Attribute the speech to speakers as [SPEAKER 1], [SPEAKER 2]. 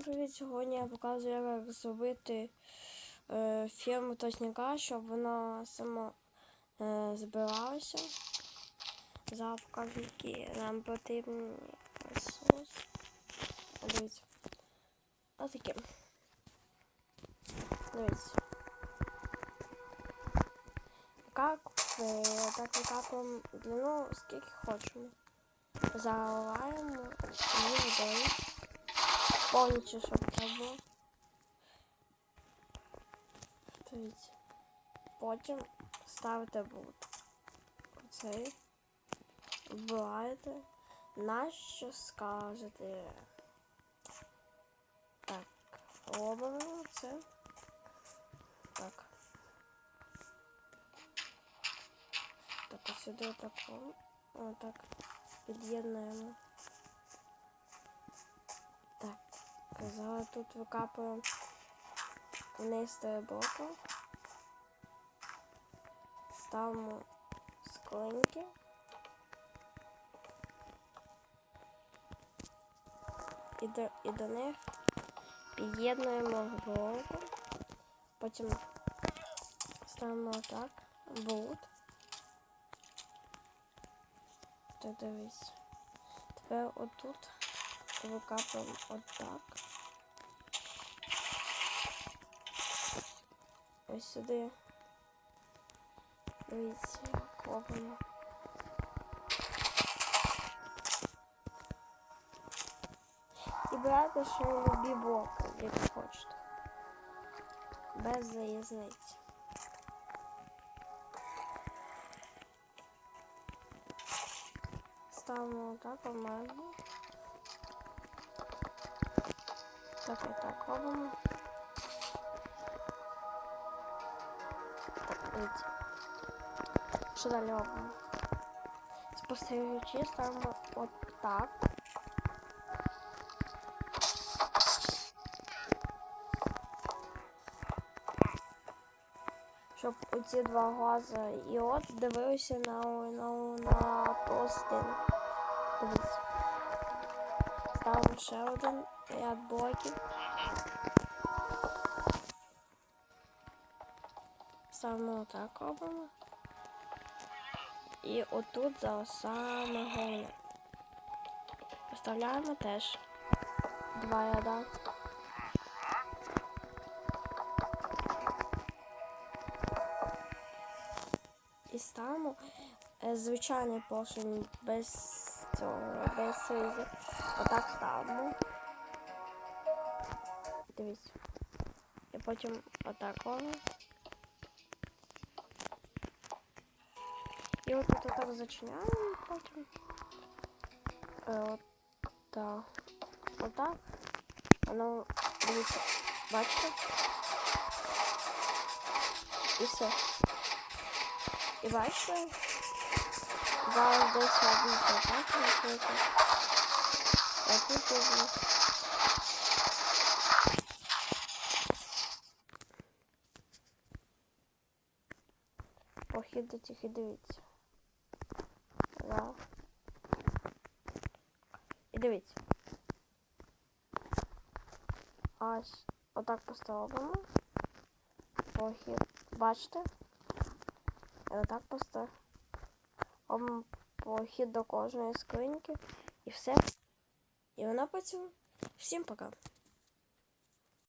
[SPEAKER 1] Привіт, сьогодні я показую, як зробити е, фірму точника, щоб вона сама е, збиралася. Зараз які нам потрібні ресурси. О, Дивіться. Отакі. Дивіться. Як ви так викапуємо длину, скільки хочемо. Заливаємо її водою. Повністю, щоб було. Дивіться. Потім ставите вот оцей. Вбиваєте. Нащо скажете? Так, робимо це. Так. Так, ось сюди тако. Отак. Під'єднуємо. Зараз тут викапуємо вниз три блоки. Ставимо склинки. І до, і до них під'єднуємо блоку. Потім ставимо отак, болт. Так, дивись. Тепер отут викапуємо отак. Ось сюди. Дивіться, робимо. І брати ще любі блоки, як хочете. Без заязниці. Ставимо так обмежено. Так і так робимо. Так, дивіться. Що далі робимо? Спостерігачі ставимо от так. Щоб оці два глаза і от дивилися на, на, на пластину. Дивіться. Ставимо ще один ряд блоків. Ставимо отак робимо. І отут зараз саме головне. Поставляємо теж два ряда. І ставимо е, звичайний поршень без цього, без сизу. Отак ставимо. Дивіться. І потім отак робимо. І от тут отак зачиняємо потім. Е, от так. Отак. Воно, дивіться, бачите? І все. І бачите? Десь один так накрити. А тут уже. Похід до і дивіться. Раз. І дивіться. Ось отак поставимо. Похід. Бачите? І отак поставимо похід до кожної скриньки. І все. І вона працює. Всім пока.